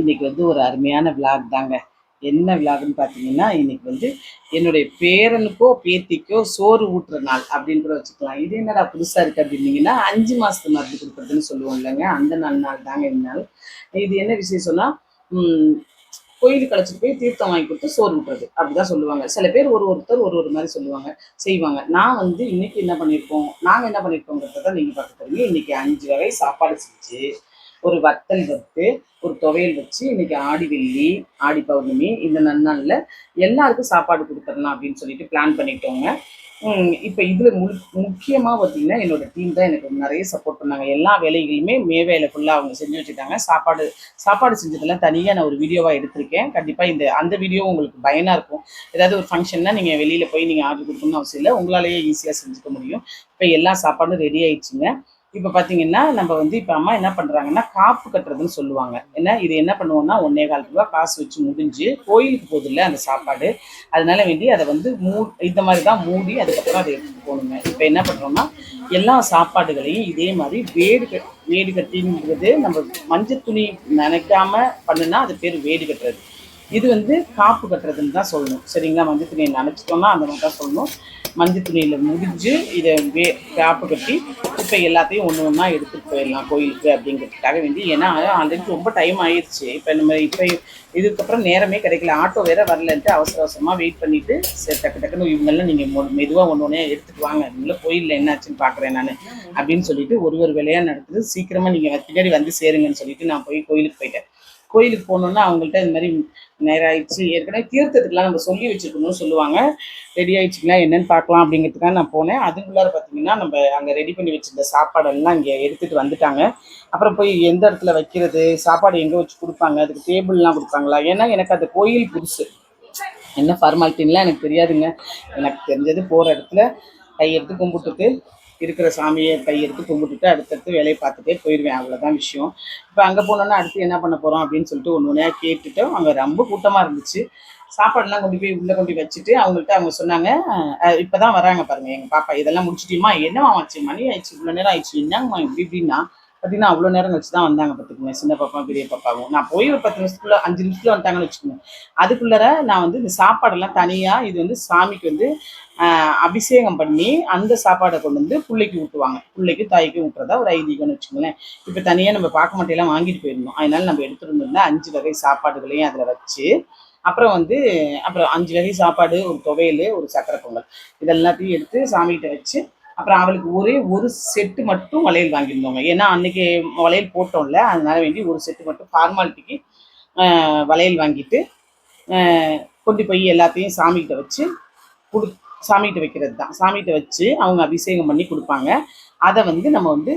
இன்னைக்கு வந்து ஒரு அருமையான விளாக் தாங்க. என்ன விளாக்னு பார்த்தீங்கன்னா இன்னைக்கு வந்து என்னுடைய பேரனுக்கோ பேத்திக்கோ சோறு ஊட்டுற நாள் அப்படின்னு கூட வச்சுக்கலாம். இது என்னடா புதுசாக இருக்குது அப்படின்னீங்கன்னா அஞ்சு மாதத்து மருந்து கொடுக்குறதுன்னு சொல்லுவோம் இல்லைங்க. அந்த நாள் நாள் தாங்க இந்த நாள். இது என்ன விசேஷம்னா கோயிலுக்கு அழைச்சிட்டு போய் தீர்த்தம் வாங்கி கொடுத்து சோறு ஊட்டுறது. அப்படிதான் சொல்லுவாங்க. சில பேர் ஒரு ஒருத்தர் ஒரு ஒரு மாதிரி சொல்லுவாங்க செய்வாங்க. நான் வந்து இன்னைக்கு என்ன பண்ணியிருக்கோம்? நாங்கள் என்ன பண்ணியிருக்கோங்கிறத நீங்கள் பார்க்க போறீங்க. இன்னைக்கு அஞ்சு வகை சாப்பாடு செஞ்சு ஒரு வத்தல் வறுத்து ஒரு துவையல் வச்சு இன்னைக்கு ஆடி வெள்ளி ஆடி பௌர்ணமி இந்த நன்னாளில் எல்லாருக்கும் சாப்பாடு கொடுத்துடலாம் அப்படின்னு சொல்லிட்டு பிளான் பண்ணிட்டோங்க. இப்போ இதில் மு முக்கியமாக பார்த்தீங்கன்னா என்னோட டீம் தான் எனக்கு நிறைய சப்போர்ட் பண்ணாங்க. எல்லா வேலைகளுமே மே வேலை ஃபுல்லாக அவங்க செஞ்சு வச்சுட்டாங்க. சாப்பாடு சாப்பாடு செஞ்சதெல்லாம் தனியாக நான் ஒரு வீடியோவாக எடுத்திருக்கேன். கண்டிப்பாக இந்த அந்த வீடியோ உங்களுக்கு பயனாக இருக்கும். ஏதாவது ஒரு ஃபங்க்ஷன்னா நீங்கள் வெளியில் போய் நீங்கள் ஆர்டர் கொடுக்கணும்னு அவசியம் இல்லை. உங்களாலேயே ஈஸியாக செஞ்சுக்க முடியும். இப்போ எல்லா சாப்பாடும் ரெடி ஆயிடுச்சுங்க. இப்போ பார்த்தீங்கன்னா நம்ம வந்து இப்போ அம்மா என்ன பண்ணுறாங்கன்னா காப்பு கட்டுறதுன்னு சொல்லுவாங்க. ஏன்னா இது என்ன பண்ணுவோம்னா ஒன்னே கால் ரூபா காசு வச்சு முடிஞ்சு கோயிலுக்கு போதில்ல அந்த சாப்பாடு. அதனால வேண்டி அதை வந்து மூ இந்த மாதிரி தான் மூடி அதுக்கப்புறம் அதை எடுத்துட்டு போகணுங்க. இப்போ என்ன பண்ணுறோம்னா எல்லா சாப்பாடுகளையும் இதே மாதிரி வேடு கட் வேடு கட்டிங்கிறது நம்ம மஞ்சள் துணி நினைக்காம பண்ணுனா அது பேர் வேடு கட்டுறது. இது வந்து காப்பு கட்டுறதுன்னு தான் சொல்லணும். சரிங்களா? மஞ்சள் துணியை நினச்சிட்டோம்னா அந்த மாதிரி தான் சொல்லணும். மஞ்சள் துணியில் முடிஞ்சு இதை வே காப்பு கட்டி இப்போ எல்லாத்தையும் ஒன்று ஒன்றா எடுத்துகிட்டு போயிடலாம் கோயிலுக்கு அப்படிங்கிறதுக்காக வேண்டி. ஏன்னா ஆல்ரெடி ரொம்ப டைம் ஆயிடுச்சு இப்போ நம்ம இப்போ இதுக்கப்புறம் நேரமே கிடைக்கல. ஆட்டோ வேற வரலன்ட்டு அவசர அவசரமாக வெயிட் பண்ணிட்டு சரி டக்கு டக்குன்னு இவங்கெல்லாம் நீங்கள் மெதுவாக ஒன்று ஒன்றே எடுத்துட்டு வாங்க. நீங்களும் கோயிலில் என்னாச்சுன்னு பார்க்குறேன் நான் அப்படின்னு சொல்லிட்டு ஒரு ஒரு வேலையாக நடக்குது. சீக்கிரமாக நீங்கள் பின்னாடி வந்து சேருங்கன்னு சொல்லிட்டு நான் போய் கோயிலுக்கு போயிட்டேன். கோயிலுக்கு போகணுன்னா அவங்கள்ட்ட இந்த மாதிரி நேரம் ஆயிடுச்சு ஏற்கனவே தீர்த்தத்துக்குலாம் நம்ம சொல்லி வச்சுருக்கணும்னு சொல்லுவாங்க. ரெடி ஆயிடுச்சுங்களா என்னன்னு பார்க்கலாம் அப்படிங்கிறதுக்காக நான் போனேன். அதுக்குள்ளார பார்த்தீங்கன்னா நம்ம அங்கே ரெடி பண்ணி வச்சிருந்த சாப்பாடெல்லாம் இங்கே எடுத்துகிட்டு வந்துட்டாங்க. அப்புறம் போய் எந்த இடத்துல வைக்கிறது சாப்பாடு எங்கே வச்சு கொடுப்பாங்க அதுக்கு டேபிள்லாம் கொடுப்பாங்களா? ஏன்னா எனக்கு அந்த கோயில் புதுசு. என்ன ஃபார்மாலிட்டின்லாம் எனக்கு தெரியாதுங்க. எனக்கு தெரிஞ்சது போகிற இடத்துல கையெடுத்து கும்பிட்டுட்டு இருக்கிற சாமியை கையெடுத்து கும்பிட்டுட்டு அடுத்தடுத்து வேலையை பார்த்துட்டே போயிடுவேன் அவ்வளோதான் விஷயம். இப்போ அங்கே போனோன்னா அடுத்து என்ன பண்ண போகிறோம் அப்படின்னு சொல்லிட்டு ஒன்று ஒன்றையாக கேட்டுட்டோம் அங்கே ரொம்ப கூட்டமாக இருந்துச்சு. சாப்பாடுலாம் கொண்டு போய் உள்ளே கொண்டு வச்சுட்டு அவங்கள்ட்ட அவங்க சொன்னாங்க இப்போ தான் வராங்க பாருங்கள் எங்கள் பாப்பா. இதெல்லாம் முடிச்சிட்டியுமா என்னவா ஆச்சு? மணி ஆயிடுச்சு. இவ்வளோ நேரம் ஆயிடுச்சு. என்னங்கம்மா இப்படி இப்படின்னா? பார்த்தீங்கன்னா அவ்வளோ நேரம் கழிச்சு தான் வந்தாங்க பார்த்துக்கோங்க சின்ன பாப்பா பெரிய பாப்பாவும். நான் போய் ஒரு பத்து நிமிஷத்துக்குள்ள அஞ்சு நிமிஷத்துல வந்துட்டாங்கன்னு வச்சுக்கோங்க. அதுக்குள்ளார நான் வந்து இந்த சாப்பாடெல்லாம் தனியாக இது வந்து சாமிக்கு வந்து அபிஷேகம் பண்ணி அந்த சாப்பாடை கொண்டு வந்து பிள்ளைக்கு ஊட்டுவாங்க. பிள்ளைக்கு தாய்க்கு ஊட்டுறதா ஒரு ஐதீகம்னு வச்சுக்கோங்களேன். இப்போ தனியாக நம்ம பார்க்க மாட்டேலாம் வாங்கிட்டு போயிருந்தோம். அதனால நம்ம எடுத்துட்டு இருந்தோம்னா அஞ்சு வகை சாப்பாடுகளையும் அதில் வச்சு அப்புறம் வந்து அப்புறம் அஞ்சு வகை சாப்பாடு ஒரு துவையல் ஒரு சக்கரை பொங்கல். இதெல்லாத்தையும் எடுத்து சாமிகிட்ட வச்சு அப்புறம் அவளுக்கு ஒரே ஒரு செட்டு மட்டும் வளையல் வாங்கியிருந்தோங்க. ஏன்னா அன்னைக்கு வளையல் போட்டோம்ல அதனால வேண்டி ஒரு செட்டு மட்டும் ஃபார்மாலிட்டிக்கு வளையல் வாங்கிட்டு கொண்டு போய் எல்லாத்தையும் சாமிகிட்ட வச்சு கொடு சாமிகிட்ட வைக்கிறது தான். சாமிகிட்ட வச்சு அவங்க அபிஷேகம் பண்ணி கொடுப்பாங்க. அதை வந்து நம்ம வந்து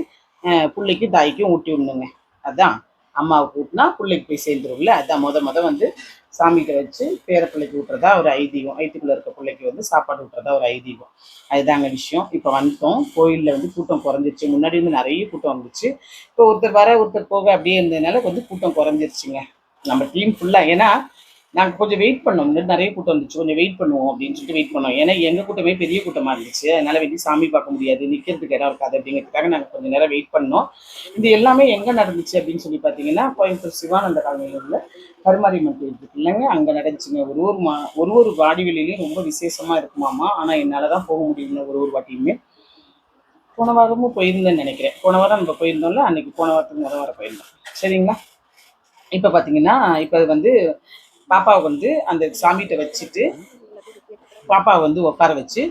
பிள்ளைக்கும் தாய்க்கும் ஊட்டி விடணுங்க. அதான். அம்மாவுக்கு ஊட்டினா பிள்ளைக்கு போய் சேர்ந்துரும்ல. அதான் முத முத வந்து சாமிக்கு வச்சு பேர பிள்ளைக்கு ஊட்டுறதா ஒரு ஐதீகம். வயிற்றுக்குள்ள இருக்க பிள்ளைக்கு வந்து சாப்பாடு ஊட்டுறதா ஒரு ஐதீகம். அதுதாங்க விஷயம். இப்போ வந்துட்டோம். கோயிலில் வந்து கூட்டம் குறைஞ்சிருச்சு. முன்னாடி வந்து நிறைய கூட்டம் வந்துச்சு. இப்போ ஒருத்தர் வர ஒருத்தர் போக அப்படியே இருந்ததுனால கொஞ்சம் கூட்டம் குறைஞ்சிருச்சுங்க. நம்ம டீம் ஃபுல்லாக ஏன்னா நாங்கள் கொஞ்சம் வெயிட் பண்ணோம். நிறைய கூட்டம் வந்துச்சு. கொஞ்சம் வெயிட் பண்ணுவோம் அப்படின்னு சொல்லிட்டு வெயிட் பண்ணோம். ஏன்னா எங்கள் கூட்டமே பெரிய கூட்டமாக இருந்துச்சு. அதனால வெளியே சாமி பார்க்க முடியாது. நிற்கிறதுக்கு இடம் இருக்காது அப்படிங்கிறதுக்காக நாங்கள் கொஞ்சம் நேரம் வெயிட் பண்ணோம். இது எல்லாமே எங்கே நடந்துச்சு அப்படின்னு சொல்லி பார்த்தீங்கன்னா கோயம்புத்தூர் சிவானந்த காலனியில் உள்ள கருமாரியம்மன் கோயில் இருக்கு இல்லைங்க. அங்கே நடந்துச்சுங்க. ஒரு ஒரு மா ஒரு ஒரு வாடிவெளியிலையும் ரொம்ப விசேஷமாக இருக்குமாமா. ஆனால் என்னால் தான் போக முடியல ஒரு ஒரு வாட்டியுமே போன வாரமும் போயிருந்தேன்னு நினைக்கிறேன். போன வாரம் நம்ம போயிருந்தோம்ல. அன்னைக்கு போன வாரத்துக்கு முதல் வாரம் போயிருந்தோம். சரிங்களா? இப்போ பார்த்தீங்கன்னா இப்போ வந்து பாப்பாவை வந்து அந்த சாமிகிட்ட வச்சுட்டு பாப்பாவை வந்து உட்கார வச்சு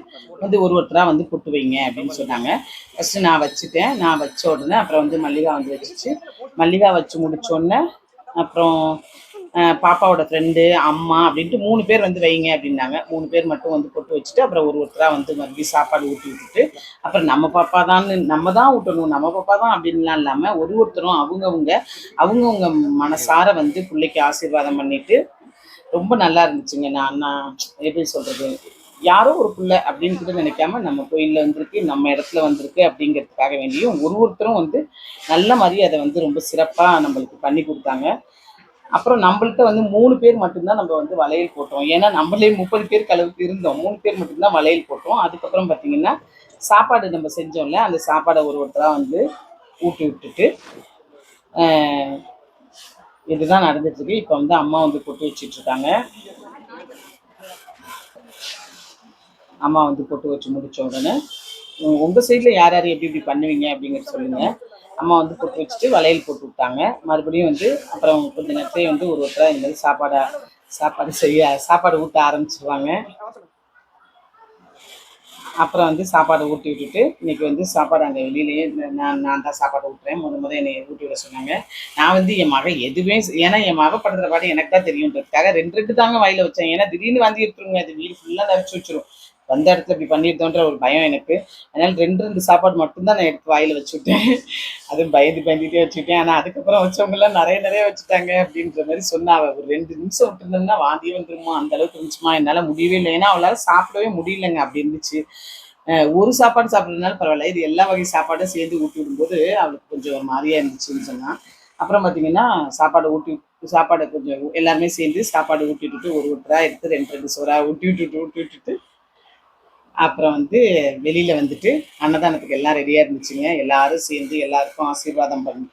வந்து ஒரு ஒருத்தராக வந்து புட்டு வைங்க அப்படின்னு சொன்னாங்க. ஃபஸ்ட்டு நான் வச்சுட்டேன். நான் வச்ச உடனே அப்புறம் வந்து மல்லிகா வந்து வச்சுச்சு. மல்லிகா வச்சு முடிச்சோடனே அப்புறம் பாப்பாவோட ஃப்ரெண்டு அம்மா அப்படின்ட்டு மூணு பேர் வந்து வைங்க அப்படின்னாங்க. மூணு பேர் மட்டும் வந்து பொட்டு வச்சுட்டு அப்புறம் ஒரு ஒருத்தராக வந்து மறுபடியும் சாப்பாடு ஊட்டி விட்டுட்டு அப்புறம் நம்ம பாப்பா தான் நம்ம தான் ஊட்டணும் நம்ம பாப்பா தான் அப்படின்லாம் இல்லாமல் ஒரு ஒருத்தரும் அவங்கவுங்க அவங்கவுங்க மனசார வந்து பிள்ளைக்கு ஆசீர்வாதம் பண்ணிட்டு ரொம்ப நல்லா இருந்துச்சுங்க. நான் நான் எப்படி சொல்றது? யாரோ ஒரு பிள்ளை அப்படின்னு கூட நினைக்காம நம்ம கோயிலில் வந்திருக்கு நம்ம இடத்துல வந்திருக்கு அப்படிங்கிறதுக்காக வேண்டியும் ஒரு ஒருத்தரும் வந்து நல்ல மாதிரி அதை வந்து ரொம்ப சிறப்பாக நம்மளுக்கு பண்ணி கொடுத்தாங்க. அப்புறம் நம்மள்கிட்ட வந்து மூணு பேர் மட்டும்தான் நம்ம வந்து வளையல் போட்டோம். ஏன்னா நம்மளே முப்பது பேருக்கு அளவுக்கு இருந்தோம். மூணு பேர் மட்டும்தான் வளையல் போட்டோம். அதுக்கப்புறம் பார்த்தீங்கன்னா சாப்பாடு நம்ம செஞ்சோம்ல அந்த சாப்பாடை ஒரு ஒருத்தராக வந்து ஊட்டி விட்டுட்டு இதுதான் நடந்துட்டு இருக்கு இப்போ வந்து அம்மா வந்து கொட்டு வச்சிட்டு இருக்காங்க அம்மா வந்து பொட்டு வச்சு முடிச்ச உடனே உ- உங்க யார் யார் எப்படி இப்படி பண்ணுவீங்க அப்படிங்கறது சொல்லுங்க. அம்மா வந்து பொட்டு வச்சுட்டு வளையல் போட்டு விட்டாங்க. மறுபடியும் வந்து அப்புறம் கொஞ்ச நேரத்தையும் வந்து ஒரு ஒருத்தராக இந்த மாதிரி சாப்பாடை சாப்பாடு செய்ய சாப்பாடு ஊட்ட ஆரம்பிச்சிருவாங்க. அப்புறம் வந்து சாப்பாடு ஊட்டி விட்டுட்டு இன்னைக்கு வந்து சாப்பாடு அங்கே வெளியிலேயே நான் நான் தான் சாப்பாடு ஊட்டுறேன். முத முத என்னை ஊட்டி விட சொன்னாங்க. நான் வந்து என் மகன் எதுவுமே ஏன்னா என் மக படுற பாடு எனக்கு தான் தெரியுன்றதுக்காக ரெண்டு ரெண்டு தாங்க வயலில் வச்சேன். ஏன்னா திடீர்னு வந்து எடுத்துருங்க. அது வீடு ஃபுல்லாக தவிச்சு வச்சிரும். வந்த இடத்துல இப்படி பண்ணியிருந்தோன்ற ஒரு பயம் எனக்கு. அதனால ரெண்டு ரெண்டு சாப்பாடு மட்டும்தான் நான் எடுத்து வாயில வச்சுவிட்டேன் அது அதுவும் பயந்து பயந்துட்டே வச்சுட்டேன் ஆனால் அதுக்கப்புறம் வச்சவங்க எல்லாம் நிறைய நிறைய வச்சுட்டாங்க அப்படின்ற மாதிரி சொன்னா. அவள் ஒரு ரெண்டு நிமிஷம் விட்டுருந்தோம்னா வாந்தியே வந்துருமா? அந்த அளவுக்கு இருந்துச்சுமா? என்னால் முடியவே இல்லை. ஏன்னா அவளால சாப்பிடவே முடியலங்க அப்படி இருந்துச்சு. ஒரு சாப்பாடு சாப்பிட்றதுனால பரவாயில்ல. இது எல்லா வகை சாப்பாடும் சேர்ந்து ஊட்டி விடும்போது அவளுக்கு கொஞ்சம் ஒரு மாதிரியா இருந்துச்சுன்னு சொன்னா. அப்புறம் பார்த்தீங்கன்னா சாப்பாடு ஊட்டி சாப்பாடை கொஞ்சம் எல்லாருமே சேர்ந்து சாப்பாடு ஊட்டி விட்டுட்டு ஒரு ஒருத்தரா எடுத்து ரெண்டு ரெண்டு சோறா ஊட்டி விட்டுட்டு ஊட்டி விட்டுட்டு அப்புறம் வந்து வெளியில் வந்துட்டு அன்னதானத்துக்கு எல்லாம் ரெடியாக இருந்துச்சுங்க. எல்லாரும் சேர்ந்து எல்லாருக்கும் ஆசீர்வாதம் பண்ணி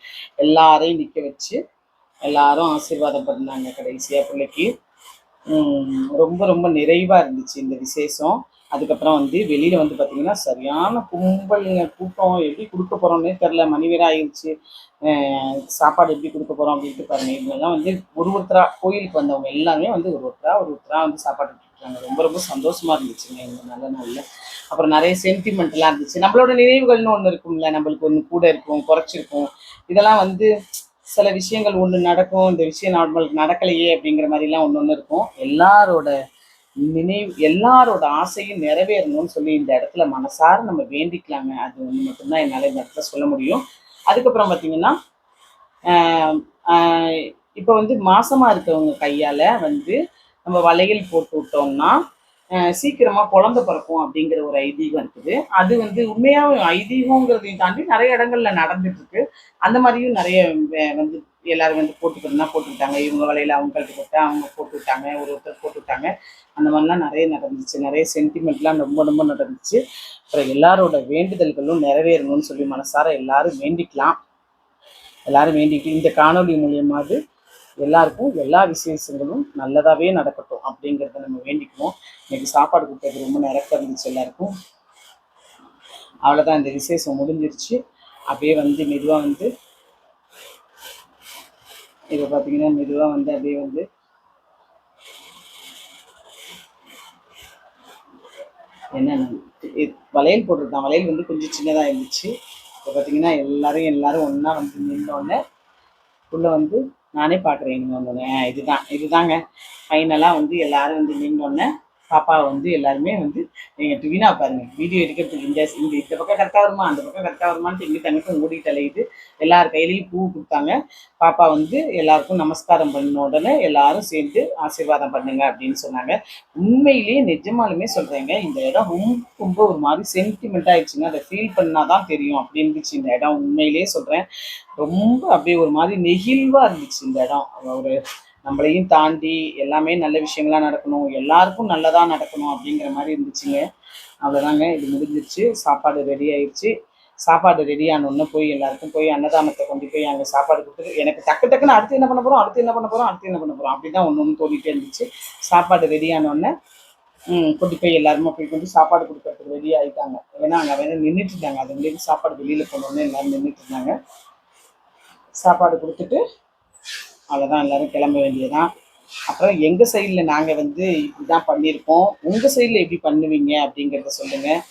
எல்லாரையும் நிற்க வச்சு எல்லாரும் ஆசீர்வாதம் பண்ணாங்க கடைசியாக பிள்ளைக்கு. ரொம்ப ரொம்ப நிறைவாக இருந்துச்சு இந்த விசேஷம். அதுக்கப்புறம் வந்து வெளியில் வந்து பார்த்திங்கன்னா சரியான கும்பலுங்க. கூட்டம் எப்படி கொடுக்க போகிறோம்னே தெரில மணி ஆயிடுச்சு சாப்பாடு எப்படி கொடுக்க போகிறோம் அப்படின்ட்டு பாருங்க. இவங்கெல்லாம் வந்து ஒரு ஒருத்தராக கோயிலுக்கு வந்தவங்க எல்லாருமே வந்து ஒரு ஒருத்தராக ஒரு ஒருத்தராக வந்து சாப்பாடு கொடுத்துருக்காங்க ரொம்ப ரொம்ப சந்தோஷமா இருந்துச்சுங்க இந்த நல்ல நாளில். அப்புறம் நிறைய சென்டிமெண்ட்லாம் இருந்துச்சு. நம்மளோட நினைவுகள்னு ஒன்று இருக்கும்ல. நம்மளுக்கு ஒன்று கூட இருக்கும் குறைச்சிருக்கும். இதெல்லாம் வந்து சில விஷயங்கள் ஒன்று நடக்கும். இந்த விஷயம் நம்மளுக்கு நடக்கலையே அப்படிங்கிற மாதிரிலாம் ஒன்று ஒன்று இருக்கும். எல்லாரோட நினைவு எல்லாரோட ஆசையும் நிறைவேறணும்னு சொல்லி இந்த இடத்துல மனசார நம்ம வேண்டிக்கலாங்க. அது ஒன்று மட்டும்தான் என்னால் இந்த இடத்துல சொல்ல முடியும். அதுக்கப்புறம் பார்த்தீங்கன்னா இப்போ வந்து மாசமாக இருக்கவங்க கையால் வந்து நம்ம வலையில் போட்டு விட்டோம்னா சீக்கிரமாக குழந்த பிறக்கும் அப்படிங்கிற ஒரு ஐதீகம் இருக்குது. அது வந்து உண்மையாக ஐதீகங்கிறதையும் தாண்டி நிறைய இடங்கள்ல நடந்துட்டு இருக்கு அந்த மாதிரியும் நிறைய வந்து எல்லாரும் வந்து போட்டுக்கிறதுனா போட்டுக்கிட்டாங்க. இவங்க வலையில அவங்க கழட்டி போட்டு அவங்க போட்டு விட்டாங்க ஒரு ஒருத்தர் போட்டு விட்டாங்க அந்த மாதிரிலாம் நிறைய நடந்துச்சு. நிறைய சென்டிமெண்ட்லாம் ரொம்ப ரொம்ப நடந்துச்சு. அப்புறம் எல்லாரோட வேண்டுதல்களும் நிறைவேறணும்னு சொல்லி மனசார எல்லாரும் வேண்டிக்கலாம். எல்லாரும் வேண்டிக்கிட்டு இந்த காணொளி மூலியமாவது எல்லாருக்கும் எல்லா விசேஷங்களும் நல்லதாகவே நடக்கட்டும் அப்படிங்கிறத நம்ம வேண்டிக்குவோம். இன்னைக்கு சாப்பாடு கொடுத்தது ரொம்ப நிறக்க இருந்துச்சு எல்லாருக்கும். அவ்வளோதான் இந்த விசேஷம் முடிஞ்சிருச்சு. அப்படியே வந்து மெதுவாக வந்து இப்போ பார்த்தீங்கன்னா மெதுவாக வந்து அப்படியே வந்து என்னென்ன இது- வளையல் போட்டிருக்கான் வளையல் வந்து கொஞ்சம் சின்னதாக இருந்துச்சு. இப்போ பார்த்தீங்கன்னா எல்லாரும் எல்லாரும் ஒன்றா வந்து நின்னோடனே உள்ளே வந்து நானே பார்க்குறேன் இங்கே இதுதான். இதுதாங்க. ஃபைனலாக வந்து எல்லாரும் வந்து நின்னோடனே பாப்பா வந்து எல்லாருமே வந்து நீங்கள் டிவினா பாருங்க. வீடியோ எடுக்கிறதுக்கு இந்த இந்த இந்த பக்கம் கரெக்டாக வருமா அந்த பக்கம் கரெக்டாக வருமானு எங்கள் தங்கக்கும் ஓடிட்டு அலையுது. எல்லார் கையிலையும் பூ கொடுத்தாங்க. பாப்பா வந்து எல்லாருக்கும் நமஸ்காரம் பண்ண உடனே எல்லாரும் சேர்ந்து ஆசீர்வாதம் பண்ணுங்க அப்படின்னு சொன்னாங்க. உண்மையிலேயே நிஜமாலுமே சொல்கிறேங்க இந்த இடம் ரொம்ப ரொம்ப ஒரு மாதிரி சென்டிமெண்ட் ஆயிடுச்சுங்க. அதை ஃபீல் பண்ணால் தான் தெரியும் அப்படி இருந்துச்சு இந்த இடம். உண்மையிலேயே சொல்கிறேன் ரொம்ப அப்படியே ஒரு மாதிரி நெகிழ்வாக இருந்துச்சு இந்த இடம். ஒரு நம்மளையும் தாண்டி எல்லாமே நல்ல விஷயங்களா நடக்கணும் எல்லாருக்கும் நல்லதா நடக்கணும் அப்படிங்கிற மாதிரி இருந்துச்சுங்க. அவ்வளோதாங்க இது முடிஞ்சிருச்சு. சாப்பாடு ரெடி ஆயிடுச்சு சாப்பாடு ரெடி ஆனோடனே போய் எல்லாருக்கும் போய் அன்னதானத்தை கொண்டு போய் அங்கே சாப்பாடு கொடுத்துட்டு எனக்கு டக்கு டக்குன்னு அடுத்து என்ன பண்ண போறோம் அடுத்து என்ன பண்ண போறோம் அடுத்து என்ன பண்ண போறோம் அப்படிதான் ஒன்று ஒன்று தோண்டிட்டே இருந்துச்சு. சாப்பாடு ரெடி ஆனோடனே கொண்டு போய் எல்லாருமே போய் கொண்டு சாப்பாடு கொடுக்கறதுக்கு ரெடி ஆயிட்டாங்க. ஏன்னா அங்கே வேற நின்றுட்டு இருந்தாங்க. அது முடிஞ்சு சாப்பாடு வெளியில போனோடனே எல்லாரும் நின்றுட்டு இருந்தாங்க. சாப்பாடு கொடுத்துட்டு அவ்வளோதான் எல்லாரும் கிளம்ப வேண்டியதுதான். அப்புறம் எங்கள் சைடில் நாங்கள் வந்து இதுதான் பண்ணியிருக்கோம். உங்கள் சைடில் எப்படி பண்ணுவீங்க அப்படிங்கிறத சொல்லுங்கள்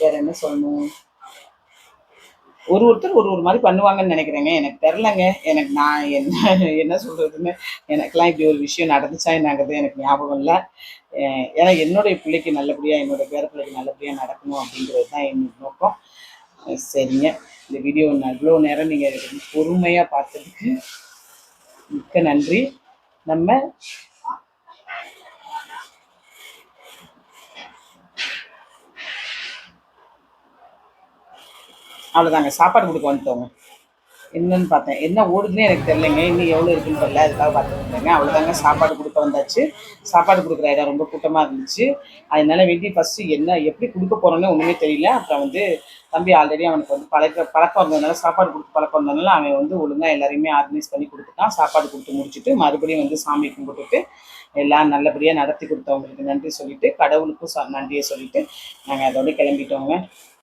வேற என்ன சொல்லணும்? ஒரு ஒருத்தர் ஒரு ஒரு மாதிரி பண்ணுவாங்கன்னு நினைக்கிறேங்க. எனக்கு தெரிலங்க எனக்கு நான் என்ன என்ன சொல்கிறதுன்னு எனக்கெல்லாம் இப்படி ஒரு விஷயம் நடந்துச்சா என்னங்கிறது எனக்கு ஞாபகம் இல்லை. ஏன்னா என்னுடைய பிள்ளைக்கு நல்லபடியாக என்னோடய பேர பிள்ளைக்கு நல்லபடியாக நடக்கணும் அப்படிங்கிறது தான் என்னோட நோக்கம். சரிங்க. இந்த வீடியோ நான் இவ்வளோ நேரம் நீங்கள் பொறுமையாக பார்த்ததுக்கு மிக்க நன்றி. நம்ம அவ்வளோதாங்க சாப்பாடு கொடுக்க வந்துட்டோங்க. என்னன்னு பார்த்தேன். என்ன ஓடுதுன்னு எனக்கு தெரியலைங்க. இன்னும் எவ்வளோ இருக்குன்னு தெரியல. அதுக்காக பார்த்துட்டு இருந்தேங்க. அவ்வளோதாங்க சாப்பாடு கொடுக்க வந்தாச்சு. சாப்பாடு கொடுக்குற இடம் ரொம்ப கூட்டமாக இருந்துச்சு. அதனால வேண்டி ஃபஸ்ட்டு என்ன எப்படி கொடுக்க போகிறோன்னு ஒன்றுமே தெரியல. அப்புறம் வந்து தம்பி ஆல்ரெடி அவனுக்கு வந்து பழக்க பழக்கம் இருந்ததுனால சாப்பாடு கொடுத்து பழக்கம் இருந்ததுனால அவன் வந்து ஒழுங்காக எல்லாரையுமே ஆர்கனைஸ் பண்ணி கொடுத்துட்டான் சாப்பாடு கொடுத்து முடிச்சுட்டு மறுபடியும் வந்து சாமி கும்பிட்டுட்டு எல்லாம் நல்லபடியாக நடத்தி கொடுத்தவங்களுக்கு நன்றி சொல்லிட்டு கடவுளுக்கும் ச- நன்றியை சொல்லிட்டு நாங்கள் அதோடு கிளம்பிட்டோங்க.